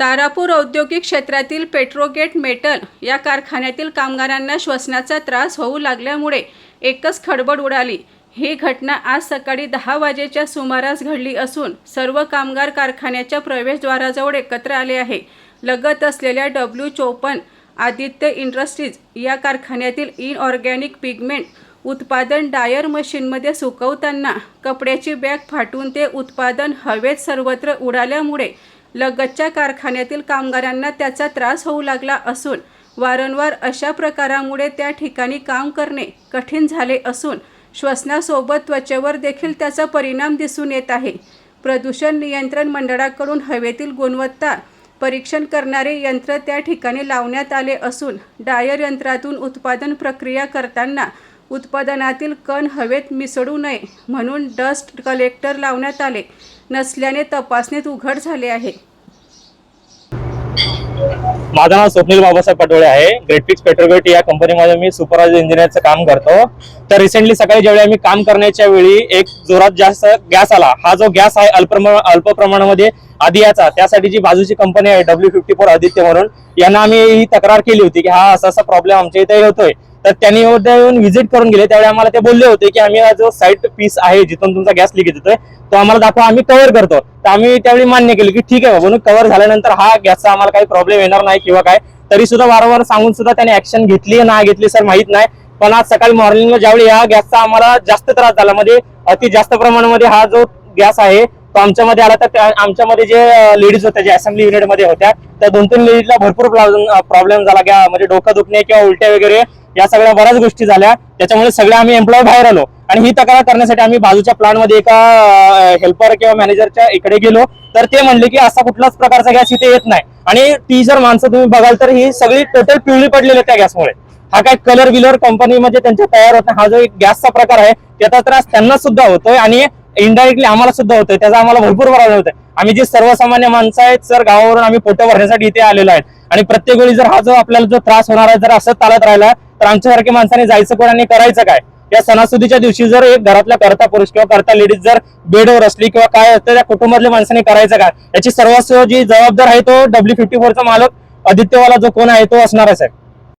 तारापूर औद्योगिक क्षेत्रातील पेट्रोगेट मेटल या कारखान्यातील कामगारांना श्वसनाचा त्रास होऊ लागल्यामुळे एकच खडबड उडाली. ही घटना आज सकाळी दहा वाजेच्या सुमारास घडली असून सर्व कामगार कारखान्याच्या प्रवेशद्वाराजवळ एकत्र आले आहे. लगत असलेल्या डब्ल्यू चोपन आदित्य इंडस्ट्रीज या कारखान्यातील इनऑर्गॅनिक पिगमेंट उत्पादन डायर मशीनमध्ये सुकवताना कपड्याची बॅग फाटून ते उत्पादन हवेत सर्वत्र उडाल्यामुळे लगतच्या कारखान्यातील कामगारांना त्याचा त्रास होऊ लागला असून वारंवार अशा प्रकारामुळे त्या ठिकाणी काम करणे कठीण झाले असून श्वसनासोबत त्वचेवर देखील त्याचा परिणाम दिसून येत आहे. प्रदूषण नियंत्रण मंडळाकडून हवेतील गुणवत्ता परीक्षण करणारे यंत्र त्या ठिकाणी लावण्यात आले असून डायर यंत्रातून उत्पादन प्रक्रिया करताना उत्पादनातील कण हवेत मिसळू नये म्हणून डस्ट कलेक्टर लावण्यात आले. नसल्याने तपासणीत उघड झाले आहे. माझं नाव स्वप्नील बाबासाहेब पटोळे आहे. ग्रेटपिक्स पेट्रोगेट या कंपनीमध्ये मी सुपरवायझर इंजिनियरचं काम करतो. तर रिसेंटली सकाळी ज्यावेळी आम्ही काम करण्याच्या वेळी एक जोरात जास्त गॅस आला. हा जो गॅस आहे अल्प अल्प प्रमाणामध्ये आधी याचा. त्यासाठी जी बाजूची कंपनी आहे डब्ल्यू फिफ्टी फोर आदित्य म्हणून यांना आम्ही ही तक्रार केली होती की हा असा असा प्रॉब्लेम आमच्या इथे होतोय. तर त्यांनी येऊन व्हिजिट करून गेले. त्यावेळी आम्हाला ते बोलले होते की आम्ही हा जो साईट पीस आहे जिथून तुमचा गॅस लिकेज येतोय तो आम्हाला दाखवा. आम्ही कव्हर करतो. तर आम्ही त्यावेळी मान्य केलं की ठीक आहे म्हणून कव्हर झाल्यानंतर हा गॅसचा आम्हाला काही प्रॉब्लेम येणार नाही किंवा काय. तरी सुद्धा वारंवार सांगून सुद्धा त्याने ऍक्शन घेतली ना घेतली सर माहीत नाही. पण आज सकाळी मॉर्निंगला ज्यावेळी या गॅसचा आम्हाला जास्त त्रास झाला म्हणजे अति जास्त प्रमाणामध्ये हा जो गॅस आहे तो आमच्यामध्ये आला. तर त्या- आमच्यामध्ये जे लेडीज होत्या जे असेंब्ली युनिटमध्ये होत्या त्या दोन तीन लेडीजला भरपूर प्रॉब्लेम झाला. म्हणजे डोकं दुखणे किंवा उलट्या वगैरे या सगळ्या बऱ्याच गोष्टी झाल्या. त्याच्यामुळे सगळे आम्ही एम्प्लॉय बाहेर आलो. आणि ही तक्रार करण्यासाठी आम्ही बाजूच्या प्लानमध्ये एका हेल्पर किंवा मॅनेजरच्या इकडे गेलो. तर ते म्हणले की असा कुठलाच प्रकारचा गॅस इथे येत नाही. आणि ती जर माणसं तुम्ही बघाल तर ही सगळी टोटल पिवळी पडलेली आहे त्या गॅसमुळे हा काय कलर विलर कंपनीमध्ये त्यांच्या तयार होत हा जो एक गॅसचा प्रकार आहे त्याचा त्रास त्यांना सुद्धा होतोय आणि इनडायरेक्टली आम्हाला सुद्धा होतोय. त्याचा आम्हाला भरपूर प्रॉब्लेम होतोय. आम्ही जे सर्वसामान्य माणसं आहेत सर गावावरून आम्ही पोटं भरण्यासाठी इथे आलेलो आहेत. आणि प्रत्येक वेळी जर हा जो आपल्याला जो त्रास होणार आहे जर असं चालत राहिला तर आमच्यासारख्या माणसाने जायचं कोण आणि करायचं काय? या सणासुदीच्या दिवशी जर एक घरातल्या करता पुरुष किंवा करता लेडीज जर बेडवर असली किंवा काय असतं त्या कुटुंबातल्या माणसाने करायचं काय? याची सर्वस्व जी जबाबदार आहे तो डब्ल्यू फिफ्टी फोरचा मालक आदित्यवाला जो कोण आहे तो असणारच आहे.